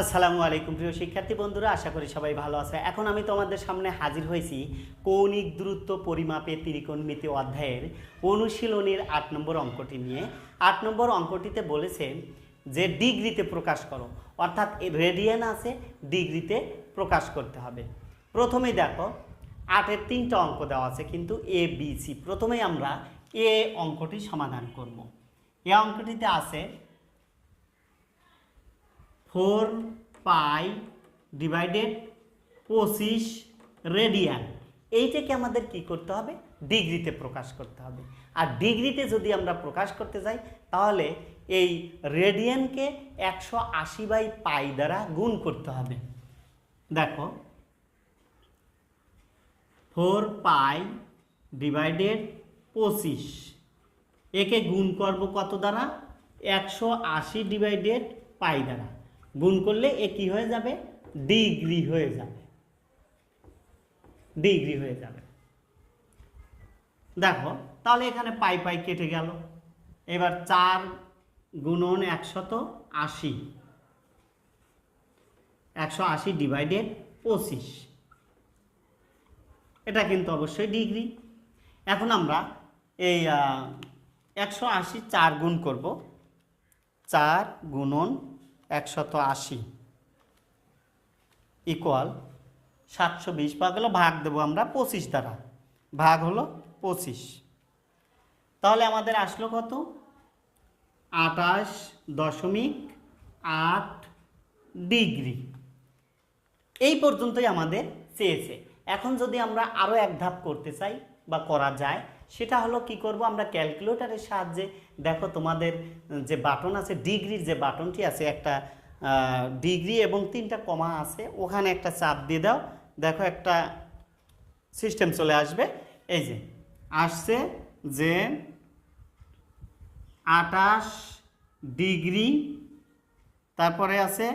আসসালামু আলাইকুম প্রিয় শিক্ষার্থী বন্ধুরা, আশা করি সবাই ভালো আছে। এখন আমি তোমাদের সামনে হাজির হয়েছি কৌণিক দূরত্ব পরিমাপে ত্রিকোণমিতি অধ্যায়ের অনুশীলনীর আট নম্বর অঙ্কটি নিয়ে। আট নম্বর অঙ্কটিতে বলেছে যে ডিগ্রিতে প্রকাশ করো, অর্থাৎ রেডিয়ান আছে, ডিগ্রিতে প্রকাশ করতে হবে। প্রথমেই দেখো, আটের তিনটা অঙ্ক দেওয়া আছে কিন্তু এ, বি, সি। প্রথমেই আমরা এ অঙ্কটি সমাধান করব। এ অঙ্কটিতে আছে ফোর পাই ডিভাইডেড পঁচিশ রেডিয়ান। এইটাকে আমাদের কি করতে হবে? ডিগ্রিতে প্রকাশ করতে হবে। আর ডিগ্রিতে যদি আমরা প্রকাশ করতে যাই, তাহলে এই রেডিয়ানকে একশো আশি বাই পাই দ্বারা গুণ করতে হবে। দেখো, ফোর পাই ডিভাইডেড পঁচিশ। একে গুণ করব কত দ্বারা? একশো আশি ডিভাইডেড পাই দ্বারা। গুণ করলে এ কি হয়ে যাবে? ডিগ্রি হয়ে যাবে। ডিগ্রি হয়ে যাবে। দেখো, তাহলে এখানে পাই পাই কেটে গেল। এবার চার গুণন একশত আশি। একশো আশি ডিভাইডেড পঁচিশ। এটা কিন্তু অবশ্যই ডিগ্রি। এখন আমরা এই একশো আশি চার গুণ করব। চার গুণন একশত আশি ইকুয়াল সাতশো বিশ ভাগ হলো ভাগ দেবো আমরা পঁচিশ দ্বারা। ভাগ হলো পঁচিশ। তাহলে আমাদের আসলো কত? আটাশ দশমিক আট ডিগ্রি। এই পর্যন্তই আমাদের চেয়েছে। এখন যদি আমরা আরও এক ধাপ করতে চাই বা করা যায় সেটা হলো কি করব, আমরা ক্যালকুলেটারের সাহায্যে দেখো তোমাদের যে বাটন আছে, ডিগ্রির যে বাটনটি আছে, একটা ডিগ্রি এবং তিনটা কমা আছে, ওখানে একটা চাপ দিয়ে দাও, দেখো একটা সিস্টেম চলে আসবে, এই যে আসছে যে আটাশ ডিগ্রি, তারপরে আছে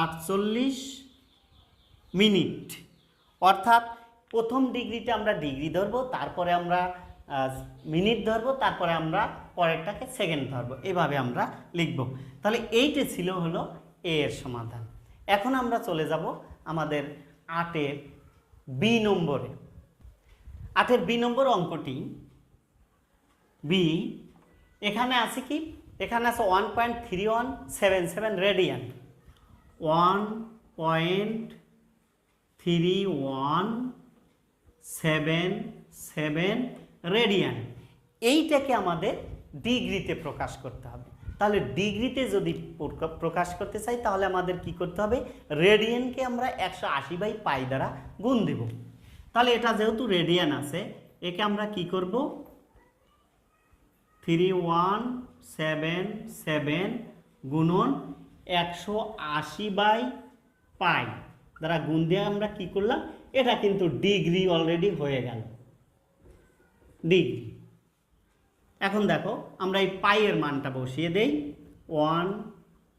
আটচল্লিশ মিনিট, অর্থাৎ প্রথম ডিগ্রিতে আমরা ডিগ্রি ধরবো, তারপরে আমরা মিনিট ধরবো, তারপরে আমরা পরেরটাকে সেকেন্ড ধরবো। এভাবে আমরা লিখব। তাহলে এইটে ছিল হলো এ এর সমাধান। এখন আমরা চলে যাব আমাদের আটের বি নম্বরে। আটের বি নম্বর অঙ্কটি বি, এখানে আছে কি? এখানে আছে one point three one seven seven radian one point three one seven seven radian এইটাকে আমাদের ডিগ্রিতে প্রকাশ করতে হবে। তাহলে ডিগ্রিতে যদি প্রকা- প্রকাশ করতে চাই, তাহলে আমাদের কি করতে হবে? রেডিয়ানকে আমরা একশো আশি বাই পাই দ্বারা গুণ দেব। তাহলে এটা যেহেতু রেডিয়ান আছে, একে আমরা কি করব? থ্রি ওয়ান সেভেন সেভেন গুণন একশো আশি বাই পাই দ্বারা গুণ দিয়ে আমরা কি করলাম? এটা কিন্তু ডিগ্রি অলরেডি হয়ে গেল। ডিগ্রি এখন দেখো, আমরা এই পাইয়ের মানটা বসিয়ে দেই। One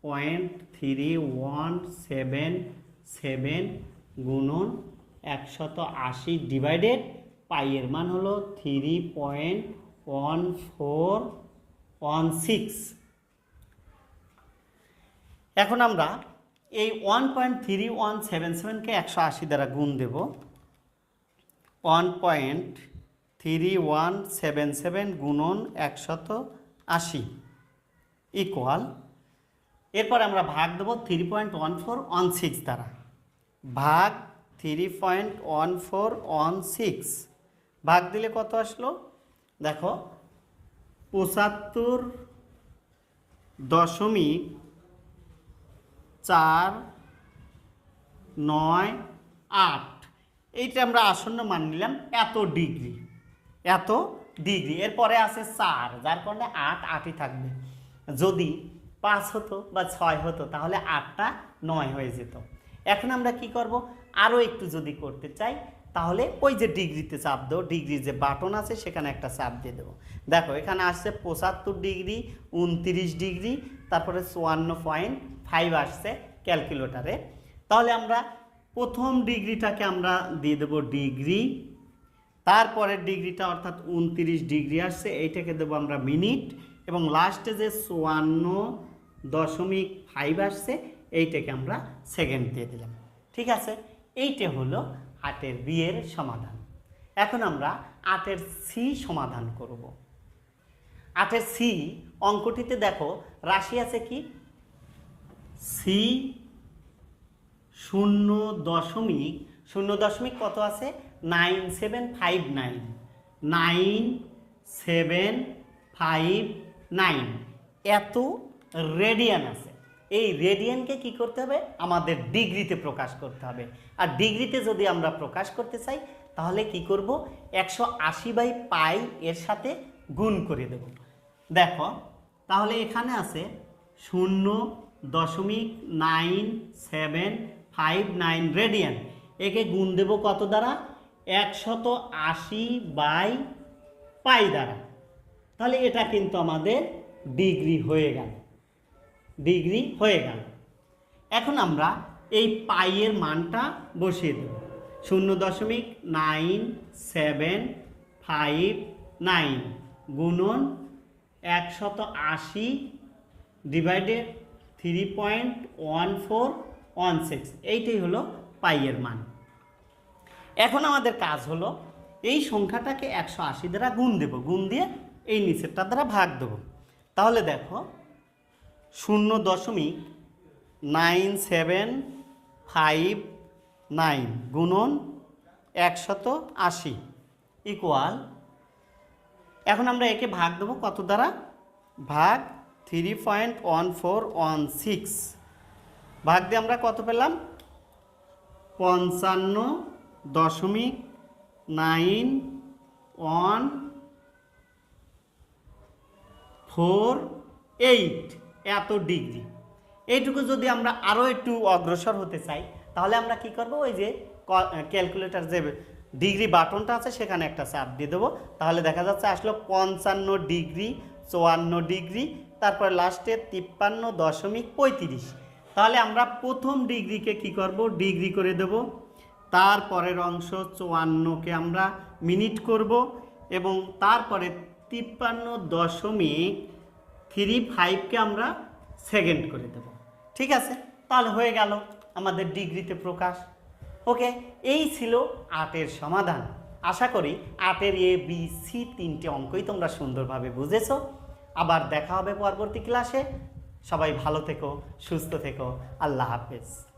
point three one seven seven গুণন একশত আশি ডিভাইডেড পাইয়ের মান হলো three point one four one six এখন আমরা এই one point three one seven সেভেনকে একশো আশি দ্বারা গুণ দেব। One point three one seven seven গুণন একশত আশি ইকুয়াল এরপর আমরা ভাগ দেবো three point one four one six দ্বারা। ভাগ three point one four one six ভাগ দিলে কত আসলো? দেখো, পঁচাত্তর দশমিক চার নয় আট। এইটা আমরা আসন্ন মান নিলাম এত ডিগ্রি। এত ডিগ্রি। এরপরে আছে চার, যার কারণে আট, আটই থাকবে। যদি পাঁচ হতো বা ছয় হতো, তাহলে আটটা নয় হয়ে যেত। এখন আমরা কি করব? আরও একটু যদি করতে চাই, তাহলে ওই যে ডিগ্রিতে চাপ দেবো, ডিগ্রির যে বাটন আছে, সেখানে একটা চাপ দিয়ে দেবো। দেখো, এখানে আসছে পঁচাত্তর ডিগ্রি, উনত্রিশ ডিগ্রি, তারপরে চুয়ান্ন পয়েন্ট ফাইভ আসছে ক্যালকুলেটারে। তাহলে আমরা প্রথম ডিগ্রিটাকে আমরা দিয়ে দেবো ডিগ্রি তারপরের ডিগ্রিটা অর্থাৎ উনত্রিশ ডিগ্রি আসছে, এইটাকে দেবো আমরা মিনিট, এবং লাস্টে যে চুয়ান্ন দশমিক ফাইভ আসছে, এইটাকে আমরা সেকেন্ড দিয়ে দিলাম। ঠিক আছে? এইটা হলো আটের বিয়ের সমাধান। এখন আমরা আটের সি সমাধান করব। আটের সি অঙ্কটিতে দেখো, রাশি আছে কি? সি শূন্য দশমিক শূন্য দশমিক কত আছে? Nine seven five nine. Nine seven five nine. এত রেডিয়ান আছে। এই রেডিয়ানকে কি করতে হবে? আমাদের ডিগ্রিতে প্রকাশ করতে হবে। আর ডিগ্রিতে যদি আমরা প্রকাশ করতে চাই, তাহলে কি করব? একশো আশি বাই পাই এর সাথে গুণ করে দেব। দেখো, তাহলে এখানে আছে শূন্য দশমিক nine seven five nine radian. একে গুণ দেব কত দ্বারা? একশত আশি বাই পাই দ্বারা। তাহলে এটা কিন্তু আমাদের ডিগ্রি হয়ে গেল। ডিগ্রি হয়ে গেল। এখন আমরা এই পাইয়ের মানটা বসিয়ে দেব। শূন্য দশমিক নাইন সেভেন ফাইভ নাইন গুণন একশত আশি divided three point one four one six. এইটাই হলো পাইয়ের মান। এখন আমাদের কাজ হলো এই সংখ্যাটাকে একশো আশি দ্বারা গুণ দেব। গুণ দিয়ে এই নিচেরটা দ্বারা ভাগ দেব। তাহলে দেখো, শূন্য দশমিক নাইন সেভেন ফাইভ নাইন গুণন একশত আশি ইকুয়াল এখন আমরা একে ভাগ দেবো কত দ্বারা? ভাগ three point one four one six. ভাগ দিয়ে আমরা কত পেলাম? পঞ্চান্ন দশমিক নাইন ওয়ান ফোর এইট এত ডিগ্রি। এইটুকু যদি আমরা আরও একটু অগ্রসর হতে চাই, তাহলে আমরা কি করব? ওই যে ক্যালকুলেটর যে ডিগ্রি বাটনটা আছে, সেখানে একটা চাপ দিয়ে দেবো। তাহলে দেখা যাচ্ছে আসলো পঞ্চান্ন ডিগ্রি, চুয়ান্ন ডিগ্রি, তারপর লাস্টে তিপ্পান্ন দশমিক পঁয়ত্রিশ। তাহলে আমরা প্রথম ডিগ্রিকে কি করব? ডিগ্রি করে দেব। তারপরের অংশ চুয়ান্নকে আমরা মিনিট করব এবং তারপরে তিপ্পান্ন দশমিক থ্রি ফাইভকে আমরা সেকেন্ড করে দেব। ঠিক আছে? তাহলে হয়ে গেল আমাদের ডিগ্রিতে প্রকাশ। ওকে, এই ছিল আটের সমাধান। আশা করি আটের এ, বি, সি তিনটে অঙ্কই তোমরা সুন্দরভাবে বুঝেছ। আবার দেখা হবে পরবর্তী ক্লাসে। সবাই ভালো থেকো, সুস্থ থেকো। আল্লাহ হাফেজ।